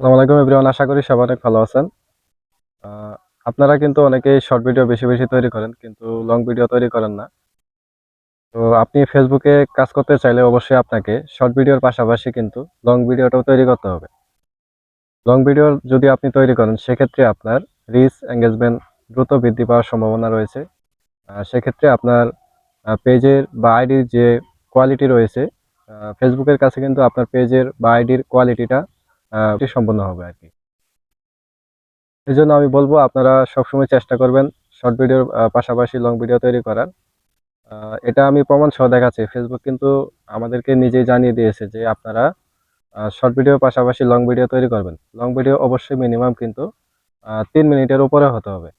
আসসালামু আলাইকুম এভরিওয়ান, আশা করি সবাই অনেক ভালো আছেন। আপনারা কিন্তু অনেকেই শর্ট ভিডিও বেশি বেশি তৈরি করেন, কিন্তু লং ভিডিও তৈরি করেন না। তো আপনি ফেসবুকে কাজ করতে চাইলে অবশ্যই আপনাকে শর্ট ভিডিওর পাশাপাশি কিন্তু লং ভিডিওটাও তৈরি করতে হবে। লং ভিডিও যদি আপনি তৈরি করেন, সেক্ষেত্রে আপনার রিচ এঙ্গেজমেন্ট দ্রুত বৃদ্ধি পাওয়ার সম্ভাবনা রয়েছে। সেক্ষেত্রে আপনার পেজের বা আইডির যে কোয়ালিটি রয়েছে ফেসবুকের কাছে কিন্তু আপনার পেজের বা আইডির কোয়ালিটিটা সম্পন্ন হবে আর কি। এই জন্য আমি বলব, আপনারা সবসময় চেষ্টা করবেন শর্ট ভিডিওর পাশাপাশি লং ভিডিও তৈরি করার। এটা আমি প্রমাণ সহ দেখাচ্ছি। ফেসবুক কিন্তু আমাদেরকে নিজেই জানিয়ে দিয়েছে যে আপনারা শর্ট ভিডিওর পাশাপাশি লং ভিডিও তৈরি করবেন। লং ভিডিও অবশ্যই মিনিমাম কিন্তু তিন মিনিটের উপরে হতে হবে।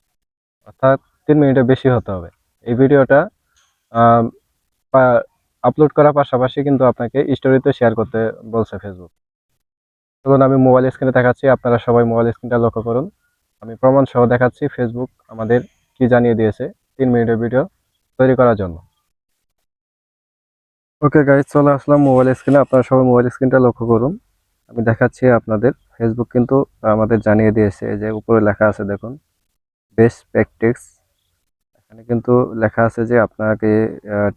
অর্থাৎ তিন মিনিটের বেশি হতে হবে। এই ভিডিওটা আপলোড করার পাশাপাশি কিন্তু আপনাকে স্টোরিতে শেয়ার করতে বলছে ফেসবুক তখন আমি মোবাইল স্ক্রিনে দেখাচ্ছি, আপনারা সবাই মোবাইল স্ক্রিনটা লক্ষ্য করুন। আমি প্রমাণ সহ দেখাচ্ছি ফেসবুক আমাদের কি জানিয়ে দিয়েছে তিন মিনিটের ভিডিও তৈরি করার জন্য। ওকে গাইজ চলে আসলাম মোবাইল স্ক্রিনে আপনারা সবাই মোবাইল স্ক্রিনটা লক্ষ্য করুন। আমি দেখাচ্ছি আপনাদের। ফেসবুক কিন্তু আমাদের জানিয়ে দিয়েছে যে উপরে লেখা আছে, দেখুন। বেস্ট প্র্যাকটিক্স এখানে কিন্তু লেখা আছে যে আপনাকে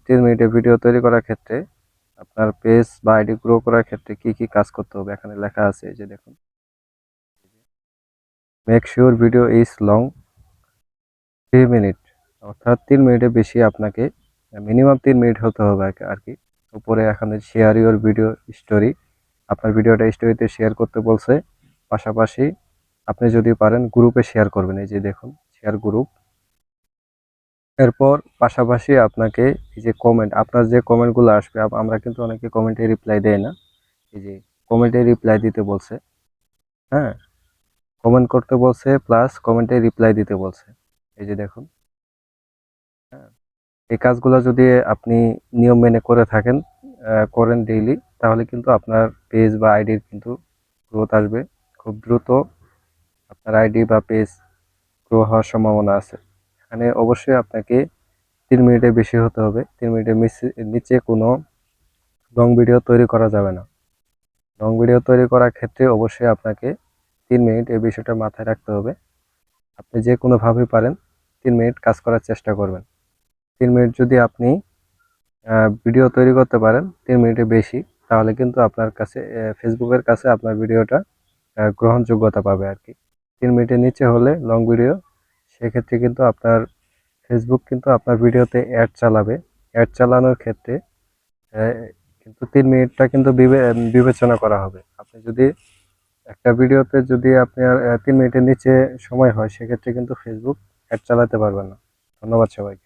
তিন মিনিটের ভিডিও তৈরি করার ক্ষেত্রে আপনার পেজ বা আইডি গ্রো করার ক্ষেত্রে কি কি কাজ করতে হবে? এখানে লেখা আছে যে দেখুন। Make sure video is long three minute অর্থাৎ তিন মিনিটের বেশি আপনাকে মিনিমাম তিন মিনিট হতে হবে আর কি উপরে এখানে শেয়ার ইউর ভিডিও স্টোরি আপনার ভিডিওটা স্টোরিতে শেয়ার করতে বলছে। পাশাপাশি আপনি যদি পারেন গ্রুপে শেয়ার করবেন, এই যে দেখুন শেয়ার গ্রুপ এরপর পাশাপাশি আপনাকে এই যে কমেন্ট আপনার যে কমেন্টগুলো আসবে আমরা কিন্তু অনেকে কমেন্টে রিপ্লাই দেয় না। এই যে কমেন্টে রিপ্লাই দিতে বলছে হ্যাঁ? কমেন্ট করতে বলছে প্লাস কমেন্টে রিপ্লাই দিতে বলছে। এই যে দেখুন হ্যাঁ? এই কাজগুলো যদি আপনি নিয়ম মেনে করে থাকেন করেন ডেইলি তাহলে কিন্তু আপনার পেজ বা আইডির কিন্তু গ্রোথ আসবে। খুব দ্রুত আপনার আইডি বা পেজ গ্রো হওয়ার সম্ভাবনা আছে। এখানে অবশ্যই আপনাকে তিন মিনিটের বেশি হতে হবে। তিন মিনিটের নিচে কোনো লং ভিডিও তৈরি করা যাবে না। লং ভিডিও তৈরি করার ক্ষেত্রে অবশ্যই আপনাকে তিন মিনিট এই বিষয়টা মাথায় রাখতে হবে। আপনি যে কোনোভাবেই পারেন, তিন মিনিট কাজ করার চেষ্টা করবেন। তিন মিনিট যদি আপনি ভিডিও তৈরি করতে পারেন, তিন মিনিটের বেশি, তাহলে কিন্তু আপনার কাছে ফেসবুকের কাছে আপনার ভিডিওটা গ্রহণযোগ্যতা পাবে আর কি তিন মিনিটের নিচে হলে লং ভিডিও সেক্ষেত্রে কিন্তু আপনার ফেসবুক কিন্তু আপনার ভিডিওতে অ্যাড চালাবে। অ্যাড চালানোর ক্ষেত্রে কিন্তু তিন মিনিটটা কিন্তু বিবে- বিবেচনা করা হবে। আপনি যদি একটা ভিডিওতে যদি আপনার তিন মিনিটের নিচে সময় হয়, সেক্ষেত্রে কিন্তু ফেসবুক অ্যাড চালাতে পারবেন না। ধন্যবাদ সবাইকে।